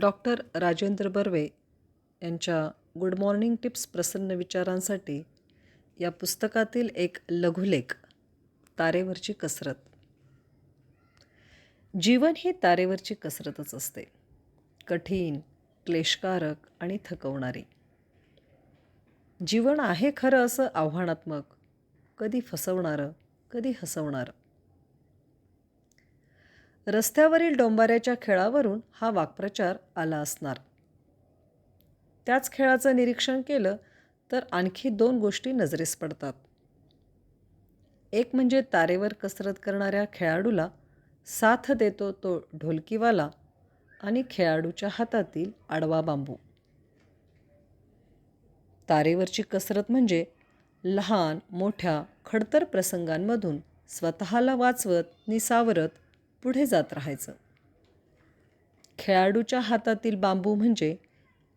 Doctor Rajendra Barve यांच्या good morning tips प्रसन्न विचारांसाठी या पुस्तकातील एक लघुलेख तारेवरची कसरत. जीवन ही तारेवरची कसरतच असते. कठीण क्लेशकारक आणि थकवणारी. जीवन आहे खरं असं आव्हानात्मक कधी फसवणारं कधी हसवणारं. रस्त्यावरील डोंबाऱ्याच्या खेळावरून हा वाक्प्रचार आला असणार. त्याच खेळाचं निरीक्षण केलं तर आणखी दोन गोष्टी नजरेस पडतात. एक म्हणजे तारेवर कसरत करणाऱ्या खेळाडूला साथ देतो तो ढोलकीवाला आणि खेळाडूच्या हातातील आडवा बांबू. तारेवरची कसरत म्हणजे लहान मोठ्या खडतर प्रसंगांमधून स्वतःला वाचवत निसावरत पुढे जात राहायचं. खेळाडूच्या हातातील बांबू म्हणजे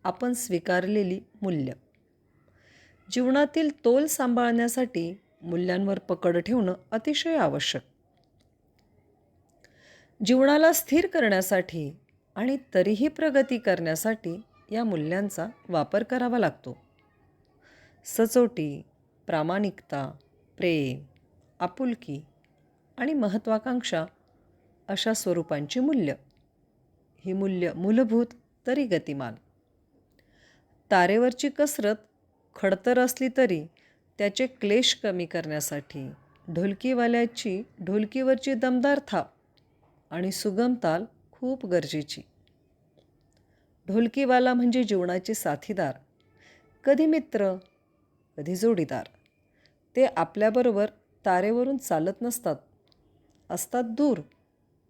आपण स्वीकारलेली मूल्य. जीवनातील तोल सांभाळण्यासाठी मूल्यांवर पकड ठेवणं अतिशय आवश्यक. जीवनाला स्थिर करण्यासाठी आणि तरीही प्रगती करण्यासाठी या मूल्यांचा वापर करावा लागतो. सचोटी प्रामाणिकता प्रेम आपुलकी आणि महत्त्वाकांक्षा अशा स्वरूपांची मूल्य. ही मूल्य मूलभूत तरी गतिमान. तारेवरची कसरत खडतर असली तरी त्याचे क्लेश कमी करण्यासाठी ढोलकीवाल्याची ढोलकीवरची दमदार थाप आणि सुगम ताल खूप गरजेची. ढोलकीवाला म्हणजे जीवनाचे साथीदार कधी मित्र कधी जोडीदार. ते आपल्याबरोबर तारेवरून चालत नसतात असतात दूर.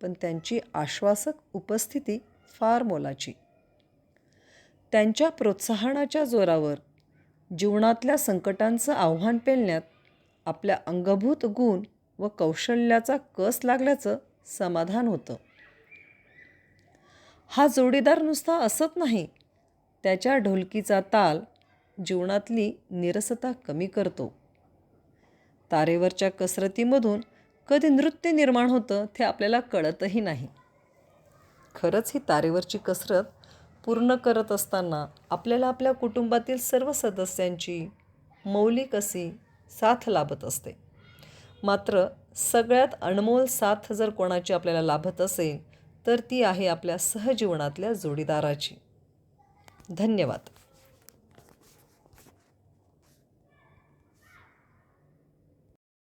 पण त्यांची आश्वासक उपस्थिती फार मोलाची. त्यांच्या प्रोत्साहनाच्या जोरावर जीवनातल्या संकटांचं आव्हान पेलण्यात आपल्या अंगभूत गुण व कौशल्याचा कस लागल्याचं समाधान होतं. हा जोडीदार नुसता असत नाही त्याच्या ढोलकीचा ताल जीवनातली निरसता कमी करतो. तारेवरच्या कसरतीमधून कधी नृत्य निर्माण होतं ते आपल्याला कळतही नाही. खरंच ही तारेवरची कसरत पूर्ण करत असताना आपल्याला आपल्या कुटुंबातील सर्व सदस्यांची मौलिक अशी साथ लाभत असते. मात्र सगळ्यात अनमोल साथ जर कोणाची आपल्याला लाभत असेल तर ती आहे आपल्या सहजीवनातल्या जोडीदाराची. धन्यवाद.